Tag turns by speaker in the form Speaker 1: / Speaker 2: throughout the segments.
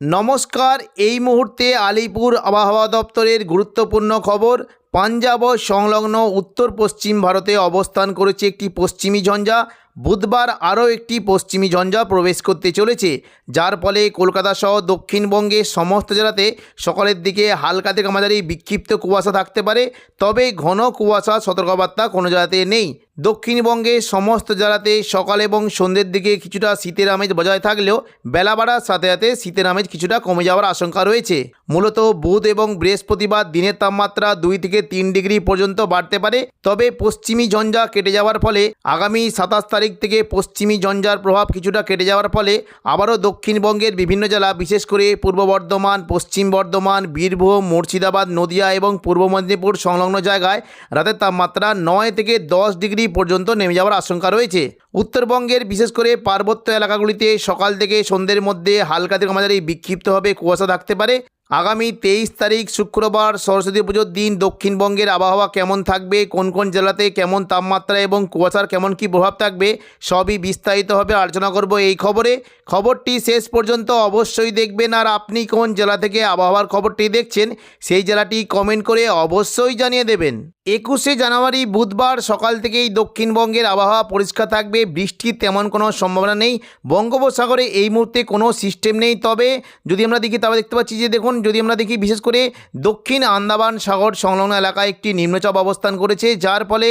Speaker 1: নমস্কার, এই মুহূর্তে আলিপুর আবহাওয়া দপ্তরের গুরুত্বপূর্ণ খবর। পাঞ্জাব সংলগ্ন উত্তর পশ্চিম ভারতে অবস্থান করেছে একটি পশ্চিমী ঝঞ্ঝা। বুধবার আরও একটি পশ্চিমী ঝঞ্ঝা প্রবেশ করতে চলেছে। যার ফলে কলকাতা সহ দক্ষিণবঙ্গের সমস্ত জেলাতে সকালের দিকে হালকা থেকে মাঝারি বিক্ষিপ্ত কুয়াশা থাকতে পারে। তবে ঘন কুয়াশা সতর্কবার্তা কোনো জেলাতে নেই। দক্ষিণবঙ্গের সমস্ত জেলাতে সকাল এবং সন্ধ্যের দিকে কিছুটা শীতের আমেজ বজায় থাকলেও বেলা বাড়ার সাথে সাথে শীতের আমেজ কিছুটা কমে যাওয়ার আশঙ্কা রয়েছে। মূলত বুধ এবং বৃহস্পতিবার দিনের তাপমাত্রা দুই থেকে তিন ডিগ্রি পর্যন্ত বাড়তে পারে, তবে পশ্চিমী ঝঞ্ঝা কেটে যাওয়ার ফলে আগামী সাতাশ তারিখ থেকে পশ্চিমী ঝঞ্ঝার প্রভাব কিছুটা কেটে যাওয়ার ফলে আবারও দক্ষিণবঙ্গের বিভিন্ন জেলা, বিশেষ করে পূর্ব বর্ধমান, পশ্চিম বর্ধমান, বীরভূম, মুর্শিদাবাদ, নদিয়া এবং পূর্ব মেদিনীপুর সংলগ্ন জায়গায় রাতের তাপমাত্রা নয় থেকে দশ ডিগ্রি পর্যন্ত নেমে যাওয়ার আশঙ্কা রয়েছে। উত্তরবঙ্গের বিশেষ করে পার্বত্য এলাকাগুলিতে সকাল থেকে সন্ধ্যের মধ্যে হালকা থেকে মাঝারি বিক্ষিপ্তভাবে কুয়াশা থাকতে পারে। আগামী তেইশ তারিখ শুক্রবার সরস্বতী পুজোর দিন দক্ষিণবঙ্গের আবহাওয়া কেমন থাকবে? কোন কোন জেলাতে কেমন তাপমাত্রা এবং কুয়াশার কেমন কী প্রভাব থাকবে? সবই বিস্তারিতভাবে আলোচনা করব এই খবরে। খবরটি শেষ পর্যন্ত অবশ্যই দেখবেন। আর আপনি কোন জেলা থেকে আবহাওয়ার খবরটি দেখছেন, সেই জেলাটি কমেন্ট করে অবশ্যই জানিয়ে দেবেন। একুশে জানুয়ারি বুধবার সকাল থেকেই দক্ষিণবঙ্গের আবহাওয়া পরিষ্কার থাকবে। বৃষ্টির তেমন কোনো সম্ভাবনা নেই। বঙ্গোপসাগরে এই মুহূর্তে কোনো সিস্টেম নেই। তবে যদি আমরা দেখি তবে দেখতে পাচ্ছি যে দেখুন, যদি আমরা দেখি বিশেষ করে দক্ষিণ আন্দামান সাগর সংলগ্ন এলাকায় একটি নিম্নচাপ অবস্থান করেছে, যার ফলে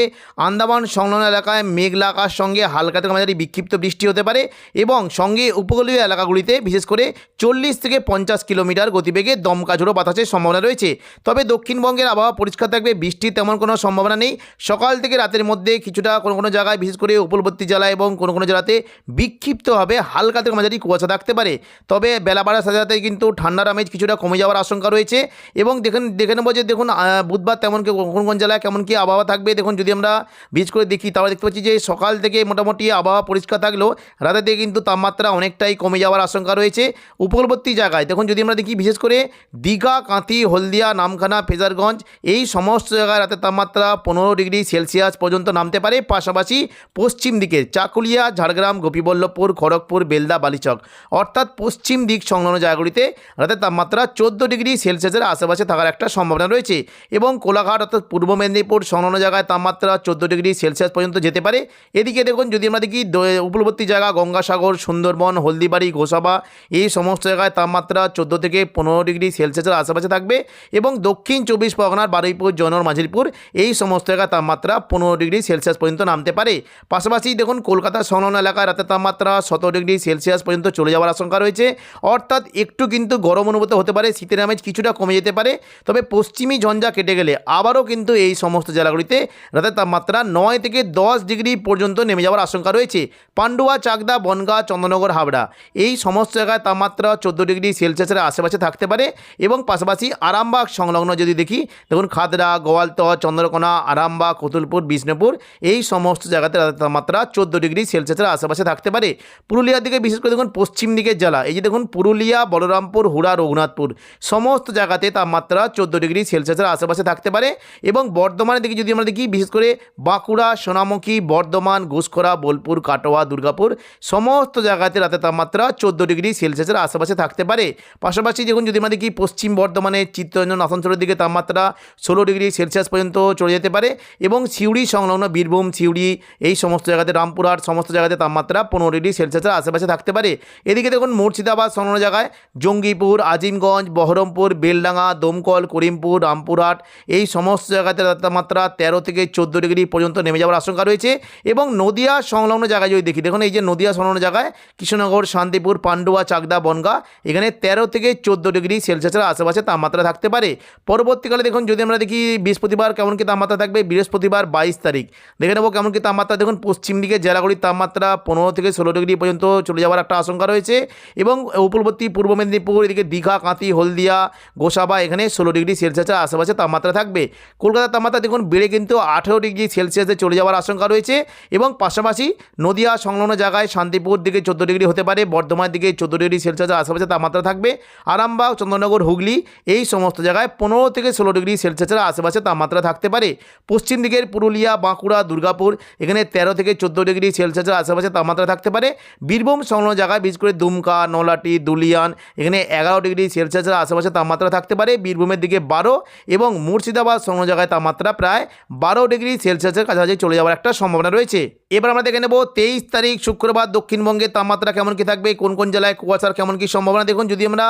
Speaker 1: আন্দামান সংলগ্ন এলাকায় মেঘলা আকাশ, সঙ্গে হালকা থেকে মাঝারি বিক্ষিপ্ত বৃষ্টি হতে পারে এবং সঙ্গে উপকূলীয় এলাকাগুলিতে বিশেষ করে চল্লিশ থেকে পঞ্চাশ কিলোমিটার গতিবেগে দমকা ঝোড়ো বাতাসের সম্ভাবনা রয়েছে। তবে দক্ষিণবঙ্গের আবহাওয়া পরিষ্কার থাকবে বৃষ্টির তেমন কোনো সম্ভাবনা নেই। সকাল থেকে রাতের মধ্যে কিছুটা কোনো কোনো জায়গায় বিশেষ করে উপকূলবর্তী এবং কোনো কোনো জেলাতে বিক্ষিপ্তভাবে হালকা থেকে মাঝারি কুয়াশা থাকতে পারে। তবে বেলা বাড়ার সাথে সাথে কিন্তু ঠান্ডার আমেজ কিছুটা কমে যাওয়ার আশঙ্কা রয়েছে এবং দেখেন, দেখে নেব যে দেখুন বুধবার তেমন কোন কোন জেলায় কেমন কি আবহাওয়া থাকবে। দেখুন, যদি আমরা বিশেষ করে দেখি, তাহলে দেখতে পাচ্ছি যে সকাল থেকে মোটামুটি আবহাওয়া পরিষ্কার থাকলেও রাতের দিকে কিন্তু তাপমাত্রা অনেকটাই কমে যাওয়ার আশঙ্কা রয়েছে উপকূলবর্তী জায়গায়। দেখুন, যদি আমরা দেখি বিশেষ করে দীঘা, কাঁথি, হলদিয়া, নামখানা, ফেজারগঞ্জ, এই সমস্ত জায়গায় রাতের তাপমাত্রা পনেরো ডিগ্রি সেলসিয়াস পর্যন্ত নামতে পারে। পাশাপাশি পশ্চিম দিকে চাকুলিয়া, ঝাড়গ্রাম, গোপীবল্লভপুর, খড়গপুর, বেলদা, বালিচক। অর্থাৎ পশ্চিম দিক সংলগ্ন জায়গাগুলিতে রাতের তাপমাত্রা চোদ্দ ডিগ্রি সেলসিয়াসের আশেপাশে থাকার একটা সম্ভাবনা রয়েছে এবং কোলাঘাট অর্থাৎ পূর্ব মেদিনীপুর সংলগ্ন জায়গায় তাপমাত্রা চোদ্দ ডিগ্রি সেলসিয়াস পর্যন্ত যেতে পারে। এদিকে দেখুন, যদি আমরা দেখি উপকূলবর্তী জায়গা গঙ্গাসাগর, সুন্দরবন, হলদিবাড়ি, গোসাবা, এই সমস্ত জায়গায় তাপমাত্রা চোদ্দ থেকে পনেরো ডিগ্রি সেলসিয়াসের আশেপাশে থাকবে এবং দক্ষিণ চব্বিশ পরগনার, বারুইপুর জনর মাঝিরপুর এই সমস্ত জায়গায় তাপমাত্রা পনেরো ডিগ্রি সেলসিয়াস পর্যন্ত নামতে পারে। পাশাপাশি দেখুন কলকাতা সংলগ্ন এলাকায় রাতের তাপমাত্রা সতেরো ডিগ্রি সেলসিয়াস পর্যন্ত চলে যাওয়ার আশঙ্কা রয়েছে। অর্থাৎ একটু কিন্তু গরম অনুভূত হতে পারে, শীতের আমেজ কিছুটা কমে যেতে পারে। তবে পশ্চিমী ঝঞ্ঝা কেটে গেলে আবারও কিন্তু এই সমস্ত জেলাগুলিতে রাতের তাপমাত্রা নয় থেকে দশ ডিগ্রি পর্যন্ত নেমে যাওয়ার আশঙ্কা রয়েছে। পান্ডুয়া, চাকদা, বনগাঁ, চন্দ্রনগর, হাবড়া এই সমস্ত জায়গায় তাপমাত্রা চোদ্দ ডিগ্রি সেলসিয়াসের আশেপাশে থাকতে পারে এবং পাশাপাশি আরামবাগ সংলগ্ন যদি দেখি, দেখুন খাদরা গোয়ালতহ চন্দ্রকোনা, আরামবাগ, কতুলপুর, বিষ্ণুপুর এই সমস্ত জায়গাতে রাতের তাপমাত্রা চোদ্দ ডিগ্রি সেলসিয়াসের আশেপাশে থাকতে পারে। পুরুলিয়ার দিকে বিশেষ করে দেখুন পশ্চিম দিকের জেলা, এই যে দেখুন পুরুলিয়া, বলরামপুর, হুড়া, রঘুনাথপুর, সমস্ত জায়গাতে তাপমাত্রা চোদ্দ ডিগ্রি সেলসিয়াসের আশেপাশে থাকতে পারে এবং বর্ধমানের দিকে যদি আমরা দেখি, বিশেষ করে বাঁকুড়া, সোনামুখী, বর্ধমান, ঘুষখরা, বোলপুর, কাটোয়া, দুর্গাপুর, সমস্ত জায়গাতে রাতে তাপমাত্রা চোদ্দ ডিগ্রি সেলসিয়াসের আশেপাশে থাকতে পারে। পাশাপাশি দেখুন যদি আমরা দেখি, পশ্চিম বর্ধমানের চিত্তরঞ্জন আসানসোলের দিকে তাপমাত্রা ষোলো ডিগ্রি সেলসিয়াস পর্যন্ত চলে যেতে পারে এবং সিউড়ি সংলগ্ন বীরভূম, সিউড়ি, এই সমস্ত জায়গাতে রামপুরহাট সমস্ত জায়গাতে তাপমাত্রা পনেরো ডিগ্রি সেলসিয়াসের আশেপাশে থাকতে পারে। এদিকে দেখুন মুর্শিদাবাদ সংলগ্ন জায়গায় জঙ্গিপুর, আজিমগঞ্জ, বহরমপুর, বেলডাঙ্গা, দমকল, করিমপুর, রামপুরহাট এই সমস্ত জায়গাতে তাপমাত্রা তেরো থেকে চোদ্দ ডিগ্রি পর্যন্ত নেমে যাওয়ার আশঙ্কা রয়েছে এবং নদিয়া সংলগ্ন জায়গায় যদি দেখি, দেখুন এই যে নদিয়া সংলগ্ন জায়গায় কৃষ্ণনগর, শান্তিপুর, পান্ডুয়া, চাকদা, বনগা এখানে তেরো থেকে চোদ্দ ডিগ্রি সেলসিয়াসের আশেপাশে তাপমাত্রা থাকতে পারে। পরবর্তীকালে দেখুন যদি আমরা দেখি বৃহস্পতিবার কেমন কি তাপমাত্রা থাকবে, বৃহস্পতিবার বাইশ তারিখ। দেখে নেব কেমন কি তাপমাত্রা, দেখুন পশ্চিম দিকে জেলাগুলির তাপমাত্রা পনেরো থেকে ষোলো ডিগ্রি পর্যন্ত চলে যাওয়ার একটা আশঙ্কা রয়েছে এবং উপকূলবর্তী পূর্ব মেদিনীপুর, এদিকে দীঘা, কাঁথি, হলদিয়া, গোসাবা এখানে ষোলো ডিগ্রি সেলসিয়াসের আশেপাশে তাপমাত্রা থাকবে। কলকাতার তাপমাত্রা দেখুন বেড়ে কিন্তু আঠেরো ডিগ্রি সেলসিয়াসে চলে যাওয়ার আশঙ্কা রয়েছে এবং পাশাপাশি নদিয়া সংলগ্ন জায়গায় শান্তিপুর দিকে চোদ্দ ডিগ্রি হতে পারে, বর্ধমানের দিকে চোদ্দ ডিগ্রি সেলসিয়াসের আশেপাশে তাপমাত্রা থাকবে। আরামবাগ, চন্দ্রনগর, হুগলি এই সমস্ত জায়গায় পনেরো থেকে ষোলো ডিগ্রি সেলসিয়াসের আশেপাশে তাপমাত্রা থাকতে পারে। পশ্চিম দিকের পুরুলিয়া, বাঁকুড়া, দুর্গাপুর এখানে তেরো থেকে চোদ্দ ডিগ্রি ডিগ্রি সেলসিয়াসের আশেপাশে তাপমাত্রা থাকতে পারে। বীরভূম সংলগ্ন জায়গায় বিশেষ করে দুমকা নলাটি দুলিয়ান, এখানে এগারো ডিগ্রি সেলসিয়াসের আশেপাশে তাপমাত্রা থাকতে পারে। বীরভূমের দিকে বারো এবং মুর্শিদাবাদ সংলগ্ন জায়গায় তাপমাত্রা প্রায় বারো ডিগ্রি সেলসিয়াসের কাছাকাছি চলে যাওয়ার একটা সম্ভাবনা রয়েছে। এবার আমরা দেখে নেব তেইশ তারিখ, শুক্রবার দক্ষিণবঙ্গের তাপমাত্রা কেমন কি থাকবে, কোন কোন জেলায় কুয়াশার কেমন কি সম্ভাবনা? দেখুন, যদি আমরা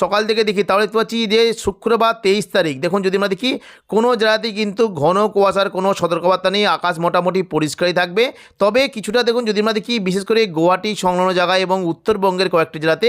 Speaker 1: সকাল থেকে দেখি, তাহলে দেখতে পাচ্ছি যে শুক্রবার তেইশ তারিখ, দেখুন, যদি আমরা দেখি, কোনো জেলাতেই কিন্তু ঘন কুয়াশার কোনো সতর্কবার্তা নেই, আকাশ মোটামুটি পরিষ্কারই থাকবে। তবে কিছুটা দেখুন যদি আমরা দেখি বিশেষ করে গোয়াটি সংলগ্ন জায়গায় এবং উত্তরবঙ্গের কয়েকটি জেলাতে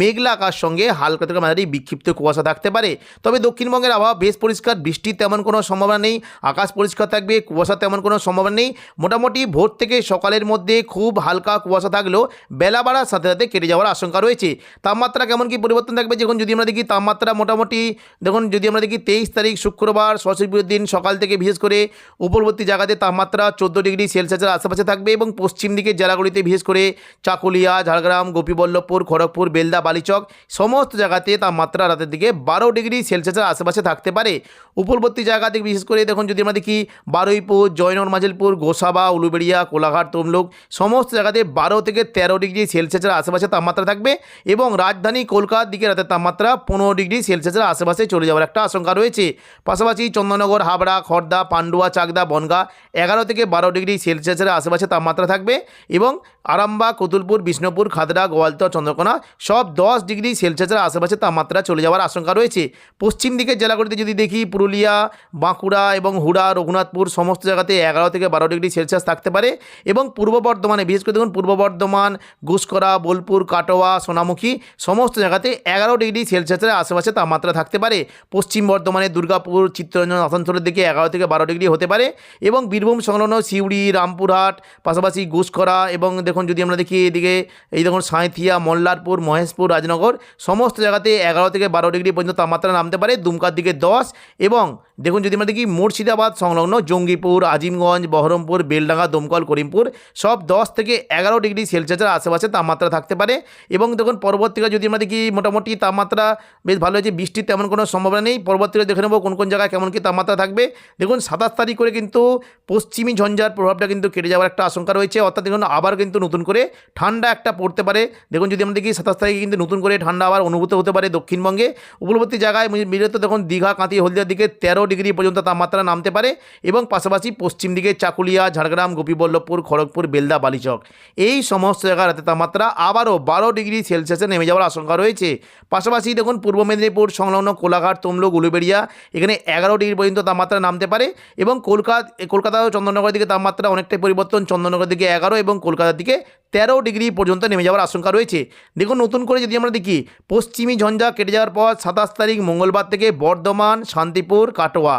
Speaker 1: মেঘলা আকাশ সঙ্গে হালকা থেকে মাঝারি বিক্ষিপ্ত কুয়াশা থাকতে পারে। তবে দক্ষিণবঙ্গের আবহাওয়া বেশ পরিষ্কার বৃষ্টির তেমন কোনো সম্ভাবনা নেই, আকাশ পরিষ্কার থাকবে, কুয়াশা তেমন কোনো সম্ভাবনা নেই। মোটামুটি ভোর থেকে সকালের মধ্যে খুব হালকা কুয়াশা থাকলেও বেলা বাড়ার সাথে সাথে কেটে যাওয়ার আশঙ্কা রয়েছে। তাপমাত্রা কেমন কি পরিবর্তন থাকবে যখন যদি আমরা দেখি তাপমাত্রা মোটামুটি দেখুন যদি আমরা দেখি তেইশ তারিখ শুক্রবার সরস্বতী পুজোর দিন সকাল থেকে বিশেষ করে উপরবর্তী জায়গাতে তাপমাত্রা চোদ্দ ডিগ্রি সেলসিয়াসের আশেপাশে থাকবে। এবং পশ্চিম দিকের জেলাগুলিতে, বিশেষ করে চাকুলিয়া, ঝাড়গ্রাম, গোপীবল্লভপুর, খড়গপুর, বেলদা, বালিচক, সমস্ত জায়গাতে তাপমাত্রা রাতের দিকে বারো ডিগ্রি সেলসিয়াসের আশেপাশে থাকতে পারে। উপরবর্তী জায়গাতে, বিশেষ করে দেখুন যদি আমরা দেখি বারুইপুর, জয়নগর, মাজিলপুর, গোসাবা, উলুবেড়িয়া, কোলাঘাট, তমলুক, সমস্ত জায়গাতে বারো থেকে তেরো ডিগ্রি সেলসিয়াসের আশেপাশে তাপমাত্রা থাকবে এবং রাজধানী কলকাতার দিকে রাতের তাপমাত্রা পনেরো ডিগ্রি সেলসিয়াসের আশেপাশে চলে যাওয়ার একটা আশঙ্কা রয়েছে। পাশাপাশি চন্দননগর, হাবড়া খড়দা পান্ডুয়া, চাকদা, বনগা এগারো থেকে বারো ডিগ্রি সেলসিয়াসের আশেপাশে তাপমাত্রা থাকবে এবং আরামবাগ কতুলপুর বিষ্ণুপুর, খাদড়া গোয়ালতর চন্দ্রকোনা সব দশ ডিগ্রি সেলসিয়াসের আশেপাশে তাপমাত্রা চলে যাওয়ার আশঙ্কা রয়েছে। পশ্চিম দিকের জেলাগুলিতে যদি দেখি, পুরুলিয়া, বাঁকুড়া এবং হুড়া, রঘুনাথপুর সমস্ত জায়গাতে এগারো থেকে বারো ডিগ্রি সেলসিয়াস থাকতে পারে এবং পূর্ব বর্ধমানে, বিশেষ করে দেখুন, পূর্ব বর্ধমান ঘুষকরা বোলপুর, কাটোয়া, সোনামুখী সমস্ত জায়গাতে এগারো ডিগ্রি সেলসিয়াসের আশেপাশে তাপমাত্রা থাকতে পারে। পশ্চিম বর্ধমানে দুর্গাপুর, চিত্তরঞ্জন আসানসোলের দিকে এগারো থেকে বারো ডিগ্রি হতে পারে এবং বীরভূম সংলগ্ন সিউড়ি, রামপুরহাট, পাশাপাশি ঘুষকরা এবং দেখুন, যদি আমরা দেখি এদিকে, এই দেখুন, সাঁইথিয়া, মল্লারপুর, মহেশপুর, রাজনগর, সমস্ত জায়গাতে এগারো থেকে বারো ডিগ্রি পর্যন্ত তাপমাত্রা নামতে পারে, দুমকার দিকে দশ। এবং দেখুন, যদি আমরা দেখি মুর্শিদাবাদ সংলগ্ন জঙ্গিপুর, আজিমগঞ্জ, বহরমপুর, বেলডাঙ্গা, দমকল, করিমপুর, সব দশ থেকে এগারো ডিগ্রি সেলসিয়াসের আশেপাশে তাপমাত্রা থাকতে পারে। এবং দেখুন, পরবর্তীকালে যদি আমরা দেখি মোটামুটি তাপমাত্রা বেশ ভালো হয়েছে, বৃষ্টির তেমন কোনো সম্ভাবনা নেই। পরবর্তীকালে দেখে নেব কোন কোন জায়গায় কেমন কী তাপমাত্রা থাকবে। দেখুন, সাতাশ তারিখ করে কিন্তু পশ্চিমী ঝঞ্ঝার প্রভাবটা কিন্তু কেটে যাওয়ার একটা আশঙ্কা রয়েছে। অর্থাৎ দেখুন, আবার কিন্তু নতুন করে ঠান্ডা একটা পড়তে পারে। দেখুন যদি আমরা দেখি সাতাশ তারিখে কিন্তু নতুন করে ঠান্ডা আবার অনুভূত হতে পারে দক্ষিণবঙ্গে। উপকূলবর্তী জায়গায় মিলিত দেখুন দীঘা কাঁতি হলদিয়ার দিকে তেরো ডিগ্রি পর্যন্ত তাপমাত্রা নামতে পারে এবং পাশাপাশি পশ্চিম দিকে চাকুলিয়া, ঝাড়গ্রাম, গোপীবল্লভপুর, খড়গপুর, বেলদা, বালিচক। এই সমস্ত জায়গার রাতে তাপমাত্রা আবারও বারো ডিগ্রি সেলসিয়াসে নেমে যাওয়ার আশঙ্কা রয়েছে। পাশাপাশি দেখুন পূর্ব মেদিনীপুর, সংলগ্ন কোলাঘাট, তমলুক, উলুবেড়িয়া এখানে এগারো ডিগ্রি পর্যন্ত তাপমাত্রা নামতে পারে এবং কলকাতা কলকাতা ও চন্দননগরের দিকে তাপমাত্রা অনেকটাই পরিবর্তন, চন্দননগরের দিকে এগারো এবং কলকাতার দিকে que তেরো ডিগ্রি পর্যন্ত নেমে যাওয়ার আশঙ্কা রয়েছে। দেখুন, নতুন করে যদি আমরা দেখি, পশ্চিমী ঝঞ্ঝা কেটে যাওয়ার পর সাতাশ তারিখ মঙ্গলবার থেকে বর্ধমান, শান্তিপুর, কাটোয়া।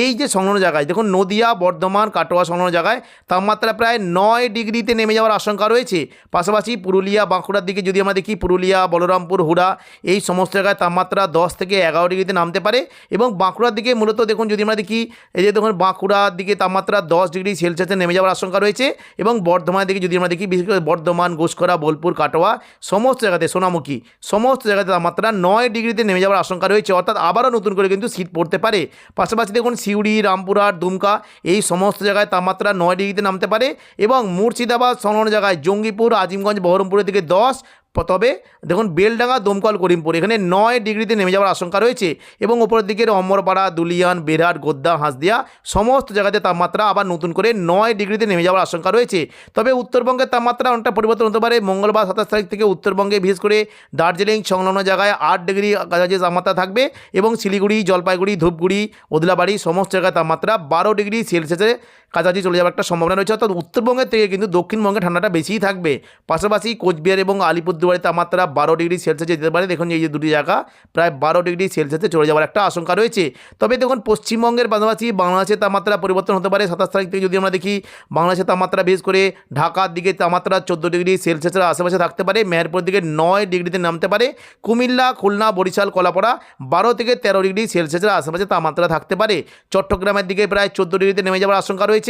Speaker 1: এই যে সংলগ্ন জায়গায়, দেখুন, নদিয়া, বর্ধমান, কাটোয়া সংলগ্ন জায়গায় তাপমাত্রা প্রায় নয় ডিগ্রিতে নেমে যাওয়ার আশঙ্কা রয়েছে। পাশাপাশি পুরুলিয়া, বাঁকুড়ার দিকে যদি আমরা দেখি, পুরুলিয়া, বলরামপুর, হুড়া, এই সমস্ত জায়গায় তাপমাত্রা দশ থেকে এগারো ডিগ্রিতে নামতে পারে এবং বাঁকুড়ার দিকে মূলত দেখুন, যদি আমরা দেখি, এই যে দেখুন, বাঁকুড়ার দিকে তাপমাত্রা দশ ডিগ্রি সেলসিয়াসে নেমে যাওয়ার আশঙ্কা রয়েছে এবং বর্ধমানের দিকে যদি আমরা দেখি, বিশেষ করে বর্ধমান ঘোষকরা বোলপুর, কাটোয়া, সমস্ত জায়গাতে সোনামুখী, সমস্ত জায়গাতে তাপমাত্রা নয় ডিগ্রিতে নেমে যাওয়ার আশঙ্কা রয়েছে। অর্থাৎ আবারও নতুন করে কিন্তু শীত পড়তে পারে। পাশাপাশি দেখুন সিউড়ি, রামপুরহাট, দুমকা, এই সমস্ত জায়গায় তাপমাত্রা নয় ডিগ্রিতে নামতে পারে এবং মুর্শিদাবাদ, সংলগ্ন জায়গায় জঙ্গিপুর, আজিমগঞ্জ, বহরমপুরের দিকে দশ তবে দেখুন বেলডাঙ্গা, দমকল, করিমপুর, এখানে নয় ডিগ্রিতে নেমে যাওয়ার আশঙ্কা রয়েছে এবং ওপরের দিকের অমরপাড়া, দুলিয়ান, বেরহাট, গোদ্দা, হাঁসদিয়া সমস্ত জায়গাতে তাপমাত্রা আবার নতুন করে নয় ডিগ্রিতে নেমে যাওয়ার আশঙ্কা রয়েছে। তবে উত্তরবঙ্গের তাপমাত্রা অনেকটা পরিবর্তন হতে পারে। মঙ্গলবার সাতাশ তারিখ থেকে উত্তরবঙ্গে বিশেষ করে দার্জিলিং, সংলগ্ন জায়গায় আট ডিগ্রি কাছাকাছি তাপমাত্রা থাকবে এবং শিলিগুড়ি, জলপাইগুড়ি, ধূপগুড়ি ওদলাবাড়ি সমস্ত জায়গায় তাপমাত্রা বারো ডিগ্রি সেলসিয়াসে কাছাকাছি চলে যাওয়ার একটা সম্ভাবনা রয়েছে। অর্থাৎ উত্তরবঙ্গের থেকে কিন্তু দক্ষিণবঙ্গে ঠান্ডাটা বেশিই থাকবে। পাশাপাশি কোচবিহার এবং আলিপুরদুয়ারে তাপমাত্রা বারো ডিগ্রি সেলসিয়াসে যেতে পারে। দেখুন এই যে দুটি জায়গা প্রায় বারো ডিগ্রি সেলসিয়াসে চলে যাওয়ার একটা আশঙ্কা রয়েছে। তবে দেখুন, পশ্চিমবঙ্গের পাশাপাশি বাংলাদেশের তাপমাত্রা পরিবর্তন হতে পারে। সাতাশ তারিখ থেকে যদি আমরা দেখি, বাংলাদেশের তাপমাত্রা বিশেষ করে ঢাকার দিকে তাপমাত্রা চোদ্দ ডিগ্রি সেলসিয়াসের আশেপাশে থাকতে পারে। মেহেরপুর দিকে নয় ডিগ্রিতে নামতে পারে। কুমিল্লা, খুলনা, বরিশাল, কলাপাড়া বারো থেকে তেরো ডিগ্রি সেলসিয়াসের আশেপাশে তাপমাত্রা থাকতে পারে। চট্টগ্রামের দিকে প্রায় চোদ্দ ডিগ্রিতে নেমে যাওয়ার আশঙ্কা রয়েছে।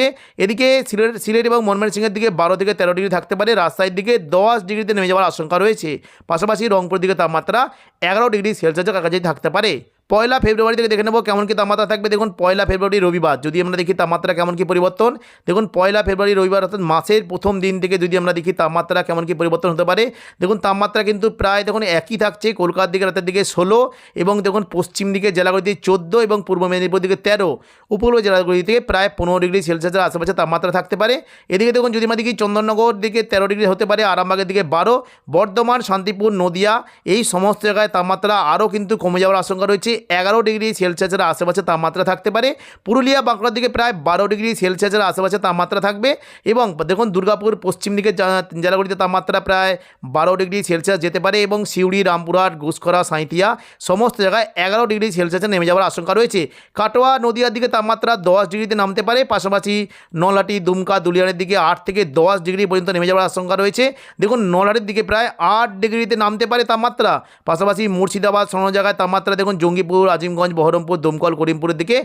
Speaker 1: এদিকে সিলেট সিলেট এবং ময়মনসিংহের দিকে বারো থেকে তেরো ডিগ্রি থাকতে পারে। রাজশাহীর দিকে দশ ডিগ্রিতে নেমে যাওয়ার আশঙ্কা রয়েছে। পাশাপাশি রংপুর দিকে তাপমাত্রা এগারো ডিগ্রি সেলসিয়াসের কাছাকাছি থাকতে পারে। পয়লা ফেব্রুয়ারি থেকে দেখে নেব কেমন কি তাপমাত্রা থাকবে। দেখুন, পয়লা ফেব্রুয়ারি রবিবার, যদি আমরা দেখি তাপমাত্রা কেমন কি পরিবর্তন। দেখুন, পয়লা ফেব্রুয়ারি রবিবার অর্থাৎ মাসের প্রথম দিন থেকে যদি আমরা দেখি তাপমাত্রা কেমন কি পরিবর্তন হতে পারে। দেখুন, তাপমাত্রা কিন্তু প্রায় দেখুন একই থাকছে, কলকাতার দিকে রাতের দিকে ষোলো এবং দেখুন পশ্চিম দিকে জেলাগুলিতে চোদ্দ এবং পূর্ব মেদিনীপুর দিকে তেরো। উপকূল জেলাগুলি থেকে প্রায় পনেরো ডিগ্রি সেলসিয়াসের আশেপাশে তাপমাত্রা থাকতে পারে। এদিকে দেখুন, যদি আমরা দেখি চন্দননগর দিকে তেরো ডিগ্রি হতে পারে, আরামবাগের দিকে বারো। বর্ধমান, শান্তিপুর, নদিয়া এই সমস্ত জায়গায় তাপমাত্রা আরও কিন্তু কমে যাওয়ার আশঙ্কা রয়েছে। এগারো ডিগ্রি সেলসিয়াসের আশেপাশে তাপমাত্রা থাকতে পারে। পুরুলিয়া বাঁকুড়ার দিকে প্রায় বারো ডিগ্রি সেলসিয়াসের আশেপাশে তাপমাত্রা থাকবে এবং দেখুন দুর্গাপুর, পশ্চিম দিকে জেলাগুলিতে তাপমাত্রা প্রায় বারো ডিগ্রি সেলসিয়াস যেতে পারে এবং সিউড়ি, রামপুরহাট, ঘুষখরা সাঁইতিয়া সমস্ত জায়গায় এগারো ডিগ্রি সেলসিয়াসে নেমে যাওয়ার আশঙ্কা রয়েছে। কাটোয়া, নদিয়ার দিকে তাপমাত্রা দশ ডিগ্রিতে নামতে পারে, পাশাপাশি নলহাটি, দুমকা, দুলিয়ারের দিকে আট থেকে দশ ডিগ্রি পর্যন্ত নেমে যাওয়ার আশঙ্কা রয়েছে। দেখুন নলহাটির দিকে প্রায় আট ডিগ্রিতে নামতে পারে তাপমাত্রা, পাশাপাশি মুর্শিদাবাদ কোনো জায়গায় তাপমাত্রা দেখুন জঙ্গিপুর আজিমগঞ্জ, বহরমপুর, দমকল, করিমপুরের দিকে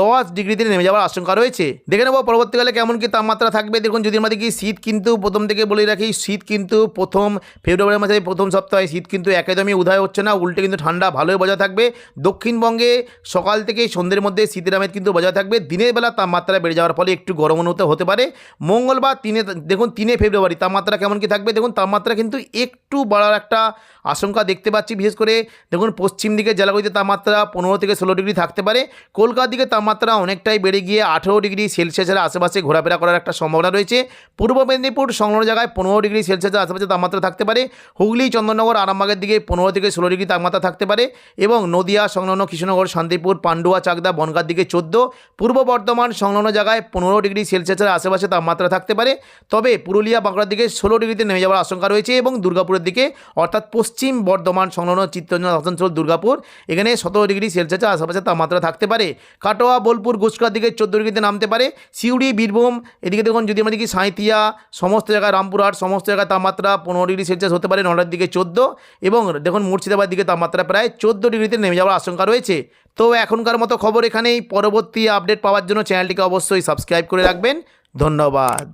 Speaker 1: দশ ডিগ্রিতে নেমে যাওয়ার আশঙ্কা রয়েছে। দেখে নেব পরবর্তীকালে কেমন কি তাপমাত্রা থাকবে। দেখুন, যদি আমরা দেখি শীত কিন্তু প্রথম থেকে বলে রাখি, শীত কিন্তু প্রথম ফেব্রুয়ারি মাসে প্রথম সপ্তাহে শীত কিন্তু একদমই উদয় হচ্ছে না, উল্টে কিন্তু ঠান্ডা ভালোই বজায় থাকবে। দক্ষিণবঙ্গে সকাল থেকে সন্ধ্যের মধ্যে শীতের আমেজ কিন্তু বজায় থাকবে। দিনের বেলা তাপমাত্রা বেড়ে যাওয়ার ফলে একটু গরম অনুভূত হতে পারে। মঙ্গলবার তিনে, দেখুন, তিনে ফেব্রুয়ারি তাপমাত্রা কেমন কি থাকবে? দেখুন, তাপমাত্রা কিন্তু একটু বাড়ার একটা আশঙ্কা দেখতে পাচ্ছি, বিশেষ করে দেখুন, পশ্চিম দিকে জেলাগুলিতে তাপমাত্রা পনেরো থেকে ষোলো ডিগ্রি থাকতে পারে। কলকাতার দিকে তাপমাত্রা অনেকটাই বেড়ে গিয়ে আঠেরো ডিগ্রি সেলসিয়াসের আশেপাশে ঘোরাফেরা করার একটা সম্ভাবনা রয়েছে। পূর্ব মেদিনীপুর সংলগ্ন জায়গায় পনেরো ডিগ্রি সেলসিয়াসের আশেপাশে তাপমাত্রা থাকতে পারে। হুগলি, চন্দননগর, আরামবাগের দিকে পনেরো থেকে ষোলো ডিগ্রি তাপমাত্রা থাকতে পারে এবং নদিয়া, সংলগ্ন কৃষ্ণনগর, শান্তিপুর, পান্ডুয়া, চাকদা, বনগার দিকে চোদ্দ। পূর্ব বর্ধমান সংলগ্ন জায়গায় পনেরো ডিগ্রি সেলসিয়াসের আশেপাশে তাপমাত্রা থাকতে পারে। তবে পুরুলিয়া, বাঁকুড়ার দিকে ষোলো ডিগ্রিতে নেমে যাওয়ার আশঙ্কা রয়েছে এবং দুর্গাপুরের দিকে, অর্থাৎ পশ্চিম বর্ধমান সংলগ্ন চিত্তরঞ্জন আসানসোল দুর্গাপুর। এখানে সতেরো ডিগ্রি সেলসিয়াসের আশেপাশে তাপমাত্রা থাকতে পারে। কাটোয়া, বোলপুর গুসকার দিকে চোদ্দ ডিগ্রিতে নামতে পারে। সিউড়ি, বীরভূম, এদিকে দেখুন যদি আমরা দেখি সাঁইতিয়া সমস্ত জায়গায় রামপুরহাট, সমস্ত জায়গায় তাপমাত্রা পনেরো ডিগ্রি সেলসিয়াস হতে পারে, নটার দিকে চোদ্দ। এবং দেখুন মুর্শিদাবাদ দিকে তাপমাত্রা প্রায় চোদ্দ ডিগ্রিতে নেমে যাওয়ার আশঙ্কা রয়েছে। তো এখনকার মতো খবর এখানেই। পরবর্তী আপডেট পাওয়ার জন্য চ্যানেলটিকে অবশ্যই সাবস্ক্রাইব করে রাখবেন। ধন্যবাদ।